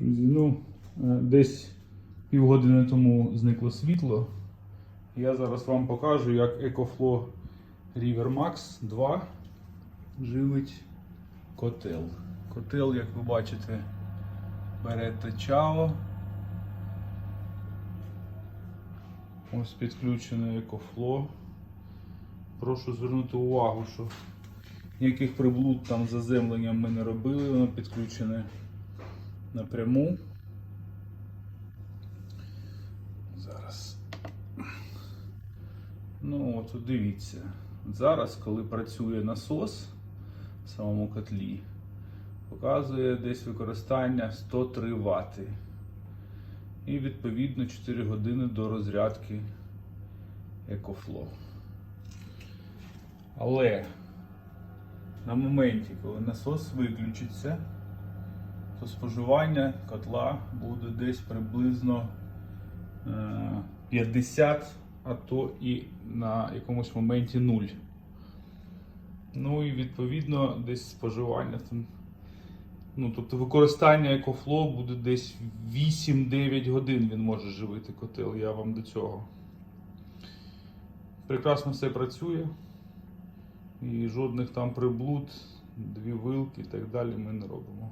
Ну, е, десь півгодини тому зникло світло. Я зараз вам покажу, як EcoFlow River Max 2 живить котел. Котел, як ви бачите, бере Чао. Ось підключене EcoFlow. Прошу звернути увагу, що ніяких приблуд там заземленням ми не робили, воно підключене напряму. Зараз. Ну, от дивіться. Зараз, коли працює насос в самому котлі, показує десь використання 103 Вт. І відповідно 4 години до розрядки EcoFlow. Але на моменті, коли насос виключиться, то споживання котла буде десь приблизно е, 50, а то і на якомусь моменті 0. Ну і відповідно десь споживання там. Ну, тобто використання екофло буде десь 8-9 годин він може живити котел, я вам до цього. Прекрасно все працює. І жодних там приблуд, дві вилки і так далі ми не робимо.